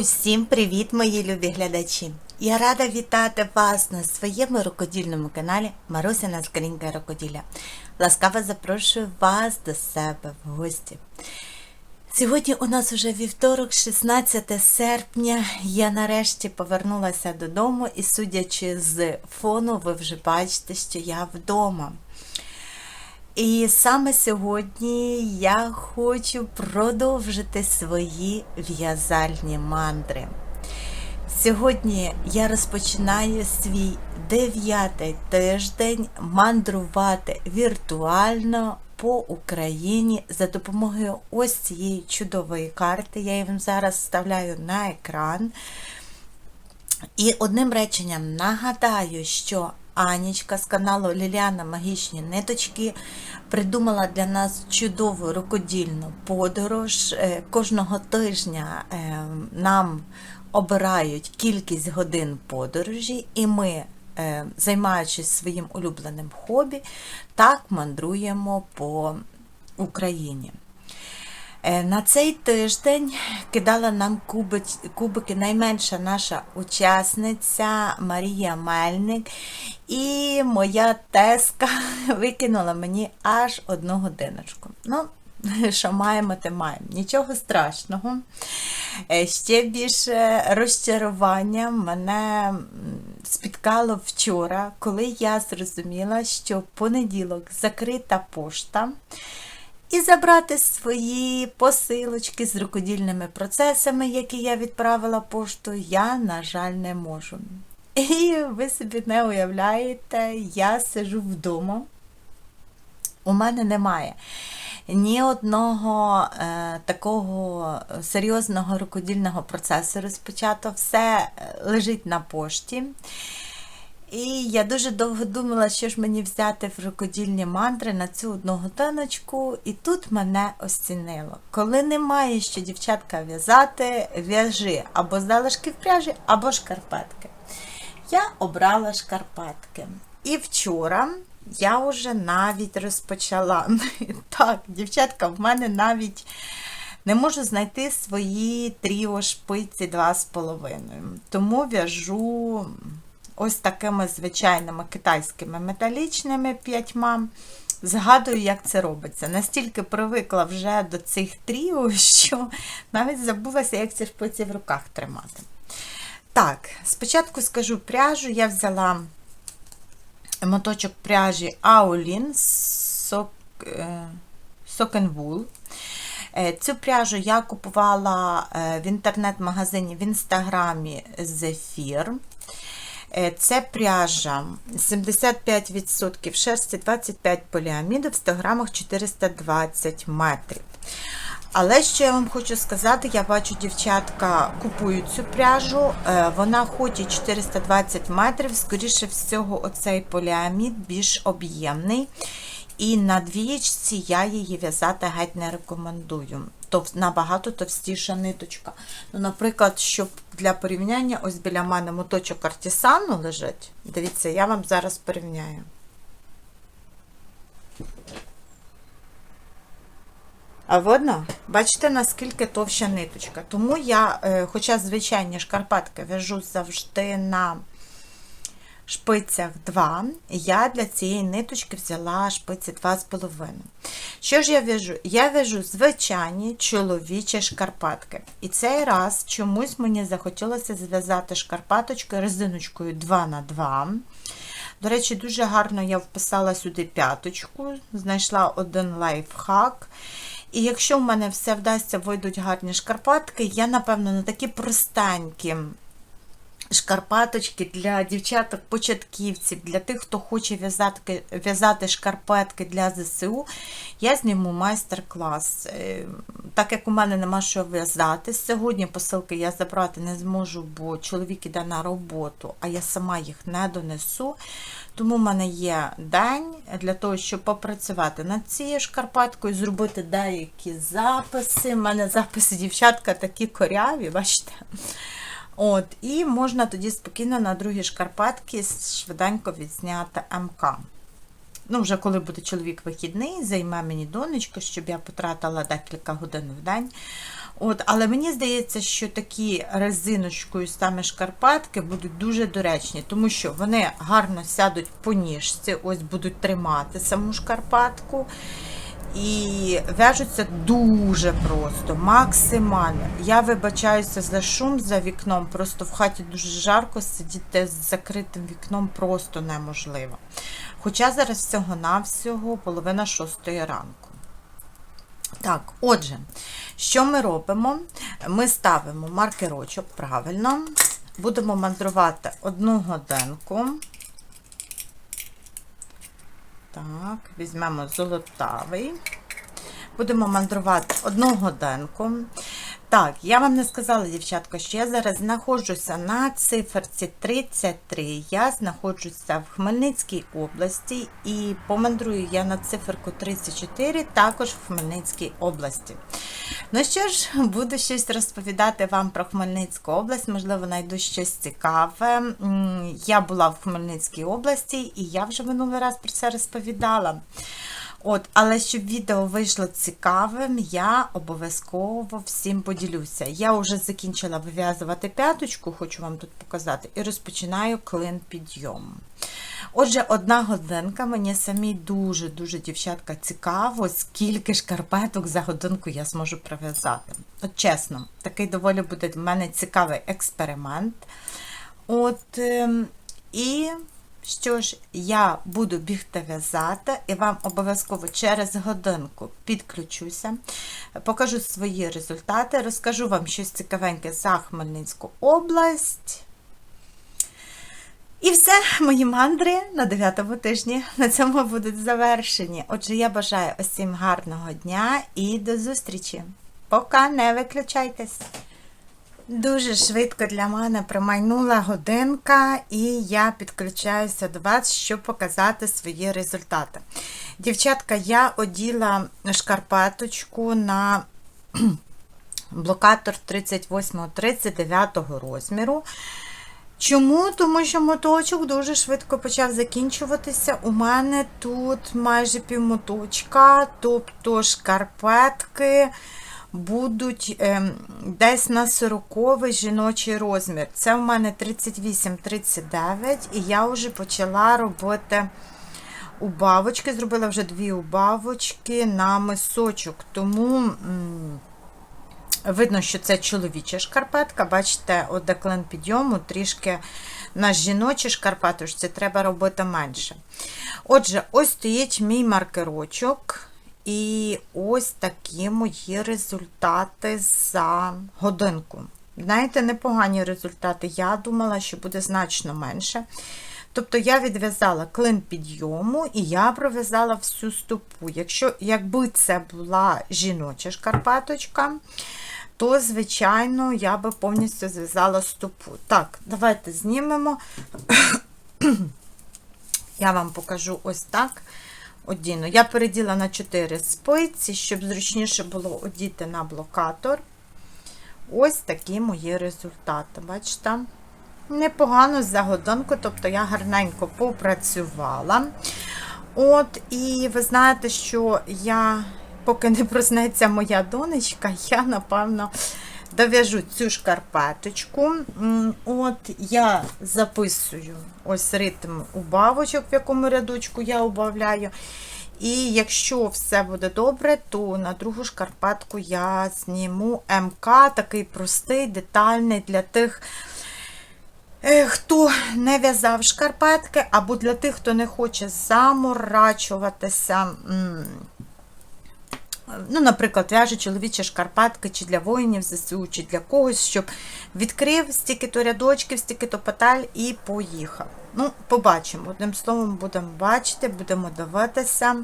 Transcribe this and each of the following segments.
Усім привіт, мої любі глядачі! Я рада вітати вас на своєму рукодільному каналі Марусина Скринька Рукоділля. Ласкаво запрошую вас до себе в гості. Сьогодні у нас уже вівторок, 16 серпня. Я нарешті повернулася додому, і судячи з фону, ви вже бачите, що я вдома. І саме сьогодні я хочу продовжити свої в'язальні мандри. Сьогодні я розпочинаю свій дев'ятий тиждень мандрувати віртуально по Україні за допомогою ось цієї чудової карти. Я її вам зараз вставляю на екран. І одним реченням нагадаю, що Анічка з каналу Ліліана Магічні Ниточки придумала для нас чудову рукодільну подорож. Е, Кожного тижня е, нам обирають кількість годин подорожі, і ми, е, займаючись своїм улюбленим хобі, так мандруємо по Україні. Е, На цей тиждень кидала нам кубики найменша наша учасниця Марія Мельник, і моя теска викинула мені аж одну годиночку. Ну, що маємо, те маємо. Нічого страшного. Е, Ще більше розчарування мене спіткало вчора, коли я зрозуміла, що понеділок закрита пошта. І забрати свої посилочки з рукодільними процесами, які я відправила пошту, я, на жаль, не можу. І ви собі не уявляєте, я сижу вдома. У мене немає ні одного е, такого серйозного рукодільного процесу розпочато. Все е, лежить на пошті. І я дуже довго думала, що ж мені взяти в рукодільні мантри на цю одну годиночку, і тут мене осінило. Коли немає що дівчатка в'язати, в'яжи або залишки в пряжі, або шкарпетки. Я обрала шкарпетки. І вчора я вже навіть розпочала. Так, дівчатка, в мене навіть не можу знайти свої тріо шпиці 2,5. Тому в'яжу ось такими звичайними китайськими металічними п'ятьма. Згадую, як це робиться. Настільки привикла вже до цих тріо, що навіть забулася, як ці шпиці в руках тримати. Так, спочатку скажу пряжу. Я взяла моточок пряжі Aulin Sock Wool. Цю пряжу я купувала в інтернет-магазині в інстаграмі Zephyr. Е, Це пряжа 75% шерсті, 25 поліаміду в 100 грамах 420 метрів. Але що я вам хочу сказати, я бачу, дівчатка купують цю пряжу, е, вона хоч і 420 метрів, скоріше всього, оцей поліамід більш об'ємний. І на двієчці я її в'язати геть не рекомендую. Тов, набагато товстіша ниточка. Ну, Наприклад, щоб для порівняння, ось біля мене моточок артисану лежить. Дивіться, я вам зараз порівняю. А видно? Бачите, наскільки товща ниточка. Тому я, е, хоча звичайні шкарпетки в'яжу завжди на шпицях 2, я для цієї ниточки взяла шпиці 2,5. Що ж я в'яжу? Я в'яжу звичайні чоловічі шкарпетки. І цей раз чомусь мені захотілося зв'язати шкарпеточкою резиночкою 2х2. До речі, дуже гарно я вписала сюди п'яточку, знайшла один лайфхак. І якщо в мене все вдасться, вийдуть гарні шкарпатки, я, напевно, на такі простенькі шкарпаточки для дівчаток-початківців, для тих, хто хоче в'язати в'язати шкарпетки для ЗСУ, я зніму майстер-клас. Е, Так як у мене нема що в'язати, сьогодні посилки я забрати не зможу, бо чоловік іде на роботу, а я сама їх не донесу. Тому в мене є день для того, щоб попрацювати над цією шкарпеткою, зробити деякі записи. У мене записи дівчатка такі коряві, бачите? От, І можна тоді спокійно на другі шкарпетки швиденько відзняти МК. Ну, вже коли буде чоловік вихідний, займе мені донечко, щоб я потратила декілька годин в день. От, але мені здається, що такі резиночкою саме шкарпетки будуть дуже доречні, тому що вони гарно сядуть по ніжці, ось будуть тримати саму шкарпетку. І в'яжуться дуже просто, максимально. Я вибачаюся за шум за вікном, просто в хаті дуже жарко, сидіти з закритим вікном просто неможливо. Хоча зараз всього-навсього половина шостої ранку. Так, отже, що ми робимо? Ми ставимо маркерочок правильно, будемо мандрувати одну годинку. Так, візьмемо золотавий. Будемо мандрувати одну годинку. Так, я вам не сказала, дівчатка, що я зараз знаходжуся на циферці 33. Я знаходжуся в Хмельницькій області і помандрую я на циферку 34, також в Хмельницькій області. Ну що ж, буду щось розповідати вам про Хмельницьку область, можливо, знайду щось цікаве. Я була в Хмельницькій області і я вже минулий раз про це розповідала. От, але щоб відео вийшло цікавим, я обов'язково всім поділюся. Я вже закінчила вив'язувати п'яточку, хочу вам тут показати, і розпочинаю клин підйом. Отже, одна годинка, мені самі дуже-дуже, дівчатка, цікаво, скільки шкарпеток за годинку я зможу прив'язати. От чесно, такий доволі буде в мене цікавий експеримент. От, ем, і що ж, я буду бігти в'язати, і вам обов'язково через годинку підключуся, покажу свої результати, розкажу вам щось цікавеньке за Хмельницьку область. І все, мої мандри на 9 тижні на цьому будуть завершені. Отже, я бажаю усім гарного дня і до зустрічі. Пока не виключайтесь! Дуже швидко для мене промайнула годинка, і я підключаюся до вас, щоб показати свої результати. Дівчатка, я оділа шкарпеточку на блокатор 38-39 розміру. Чому? Тому що моточок дуже швидко почав закінчуватися. У мене тут майже півмоточка, тобто шкарпетки будуть е, десь на 40 жіночий розмір. Це в мене 38-39, і я вже почала робити убавочки. Зробила вже дві убавочки на мисочок. Тому. Видно, що це чоловіча шкарпетка. Бачите, от деклен підйому трішки на жіночі шкарпеточці треба робити менше. Отже, ось стоїть мій маркерочок. І ось такі мої результати за годинку. Знаєте, непогані результати. Я думала, що буде значно менше. Тобто я відв'язала клин підйому і я пров'язала всю стопу. Якщо, Якби це була жіноча шкарпеточка, то, звичайно, я би повністю зв'язала стопу. Так, давайте знімемо. Я вам покажу ось так. Одіну. Я переділа на 4 спиці, щоб зручніше було одіти на блокатор. Ось такі мої результати. Бачите? Непогано за годинку, тобто я гарненько попрацювала. От, і ви знаєте, що я, поки не проснеться моя донечка, я, напевно, дов'яжу цю шкарпеточку. От я записую ось ритм убавочок, в якому рядочку я убавляю. І якщо все буде добре, то на другу шкарпетку я зніму МК, такий простий, детальний для тих, е, хто не в'язав шкарпетки, або для тих, хто не хоче заморачуватися ну, наприклад, в'яже чоловічі шкарпетки чи для воїнів ЗСУ, чи для когось, щоб відкрив стільки-то рядочків, стільки-то петель і поїхав. Ну, побачимо. Одним словом, будемо бачити, будемо дивитися.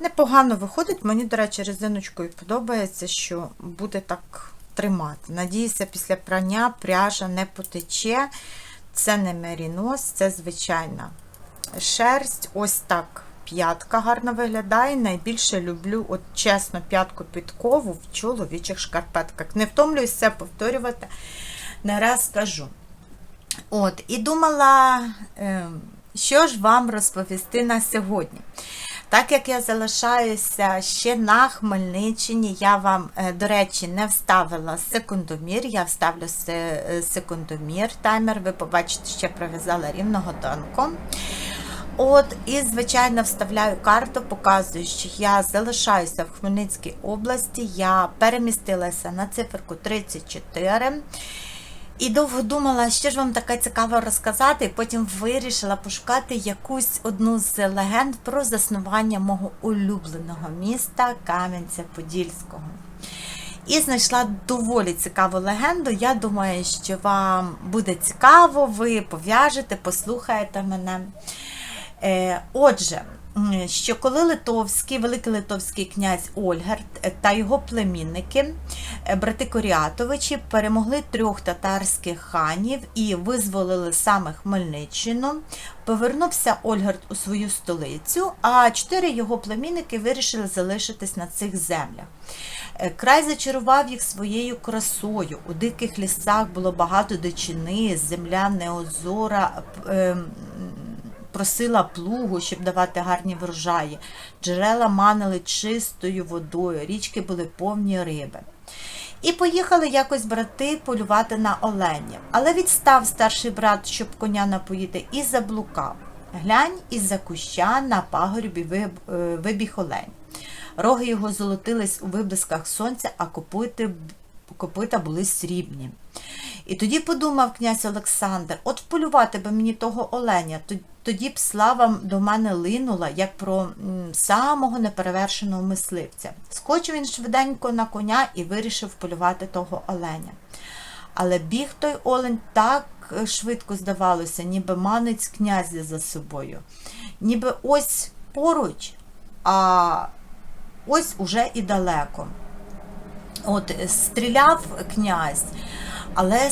Непогано виходить. Мені, до речі, резиночкою подобається, що буде так тримати. Надіюся, після прання пряжа не потече. Це не мерінос, це звичайна шерсть. Ось так п'ятка гарно виглядає. Найбільше люблю, от чесно, п'ятку підкову в чоловічих шкарпетках. Не втомлююся повторювати, не раз скажу. От, І думала, ем, що ж вам розповісти на сьогодні. Так як я залишаюся ще на Хмельниччині, я вам, е, до речі, не вставила секундомір. Я вставлю е, секундомір, таймер. Ви побачите, що я пров'язала рівного тонко. От, і, звичайно, вставляю карту, показую, що я залишаюся в Хмельницькій області. Я перемістилася на циферку 34. І довго думала, що ж вам таке цікаво розказати, і потім вирішила пошукати якусь одну з легенд про заснування мого улюбленого міста Кам'янця-Подільського. І знайшла доволі цікаву легенду. Я думаю, що вам буде цікаво, ви пов'яжете, послухаєте мене. Е, Отже, що коли Литовський, великий литовський князь Ольгерт е, та його племінники, е, брати Коріатовичі, перемогли трьох татарських ханів і визволили саме Хмельниччину, повернувся Ольгерт у свою столицю, а чотири його племінники вирішили залишитись на цих землях. Е, Край зачарував їх своєю красою. У диких лісах було багато дичини, земля неозора. ем, просила плугу, щоб давати гарні врожаї. Джерела манили чистою водою, річки були повні риби. І поїхали якось брати полювати на оленів. Але відстав старший брат, щоб коня напоїти, і заблукав. Глянь із-за куща на пагорбі е, вибіг олень. Роги його золотились у виблисках сонця, а копити, копита були срібні. І тоді подумав князь Олександр, от вполювати би мені того оленя, тоді б слава до мене линула, як про самого неперевершеного мисливця. Скочив він швиденько на коня і вирішив полювати того оленя. Але біг той олень так е, швидко здавалося, ніби манець князя за собою. Ніби ось поруч, а ось уже і далеко. От е, стріляв князь, але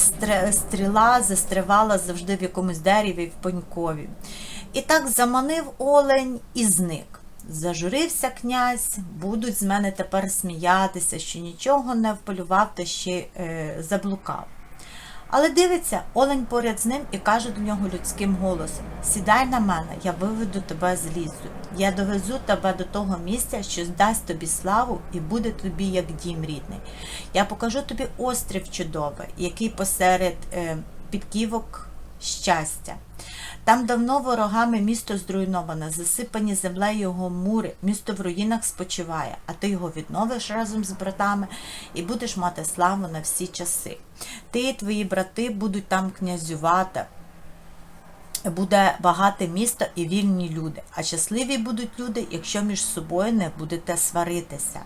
стріла застрявала завжди в якомусь дереві в пенькові. І так заманив олень і зник. Зажурився князь, будуть з мене тепер сміятися, що нічого не вполював та ще е, заблукав. Але дивиться, олень поряд з ним і каже до нього людським голосом: Сідай на мене, я виведу тебе з лісу. Я довезу тебе до того місця, що здасть тобі славу і буде тобі як дім рідний. Я покажу тобі острів чудовий, який посеред е, підківок щастя. Там давно ворогами місто зруйноване, засипані землею його мури, місто в руїнах спочиває, а ти його відновиш разом з братами і будеш мати славу на всі часи. Ти і твої брати будуть там князювати, буде багате місто і вільні люди, а щасливі будуть люди, якщо між собою не будете сваритися.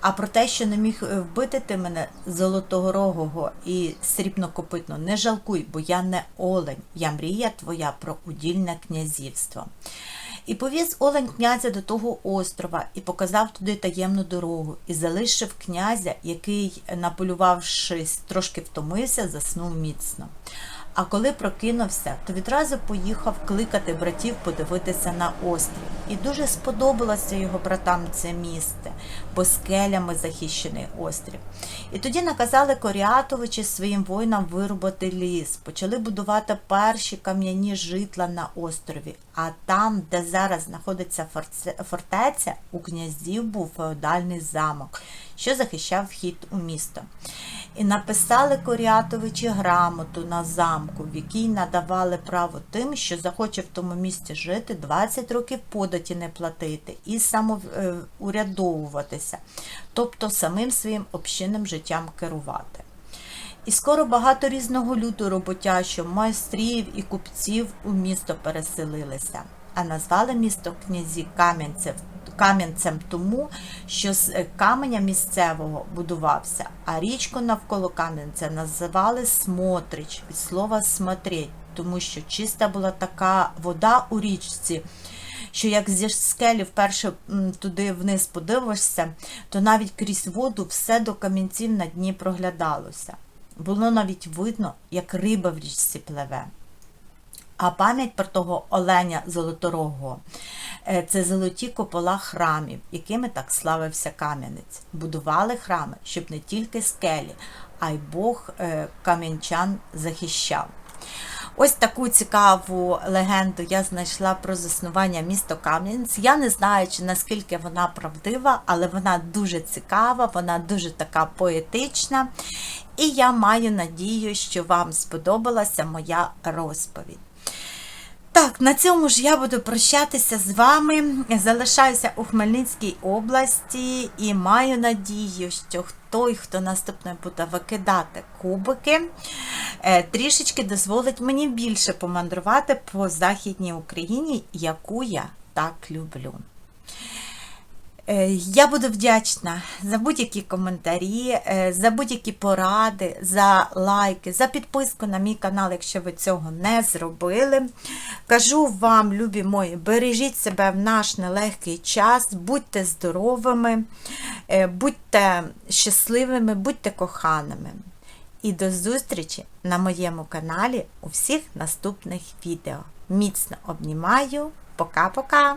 А про те, що не міг е, вбити ти мене золотогорогого і срібнокопитно, не жалкуй, бо я не олень, я мрія твоя про удільне князівство. І повіз олень князя до того острова і показав туди таємну дорогу, і залишив князя, який, наполювавшись, трошки втомився, заснув міцно. А коли прокинувся, то відразу поїхав кликати братів подивитися на острів. І дуже сподобалося його братам це місце, бо скелями захищений острів. І тоді наказали Коріатовичі своїм воїнам вирубати ліс, почали будувати перші кам'яні житла на острові. А там, де зараз знаходиться фортеця, у князів був феодальний замок, що захищав вхід у місто. І написали Коріатовичі грамоту на замку, в якій надавали право тим, що захоче в тому місті жити, 20 років податі не платити і самоурядовуватися, тобто самим своїм общинним життям керувати. І скоро багато різного люду роботящого, майстрів і купців у місто переселилися, а назвали місто князі Кам'янцев Кам'янцем тому, що з е, каменя місцевого будувався, а річку навколо Кам'янця називали Смотрич від слова смотреть, тому що чиста була така вода у річці, що як зі скелі вперше туди вниз подивишся, то навіть крізь воду все до камінців на дні проглядалося. Було навіть видно, як риба в річці пливе. А пам'ять про того оленя золоторогого е, це золоті купола храмів, якими так славився Кам'янець. Будували храми, щоб не тільки скелі, а й Бог е, кам'янчан захищав. Ось таку цікаву легенду я знайшла про заснування міста Кам'янець. Я не знаю, чи наскільки вона правдива, але вона дуже цікава, вона дуже така поетична. І я маю надію, що вам сподобалася моя розповідь. Так, на цьому ж я буду прощатися з вами. Залишаюся у Хмельницькій області і маю надію, що той, хто наступне буде викидати кубики, е, трішечки дозволить мені більше помандрувати по Західній Україні, яку я так люблю. Е, Я буду вдячна за будь-які коментарі, е, за будь-які поради, за лайки, за підписку на мій канал, якщо ви цього не зробили. Кажу вам, любі мої, бережіть себе в наш нелегкий час, будьте здоровими, е, будьте щасливими, будьте коханими. І до зустрічі на моєму каналі у всіх наступних відео. Міцно обнімаю. Пока-пока!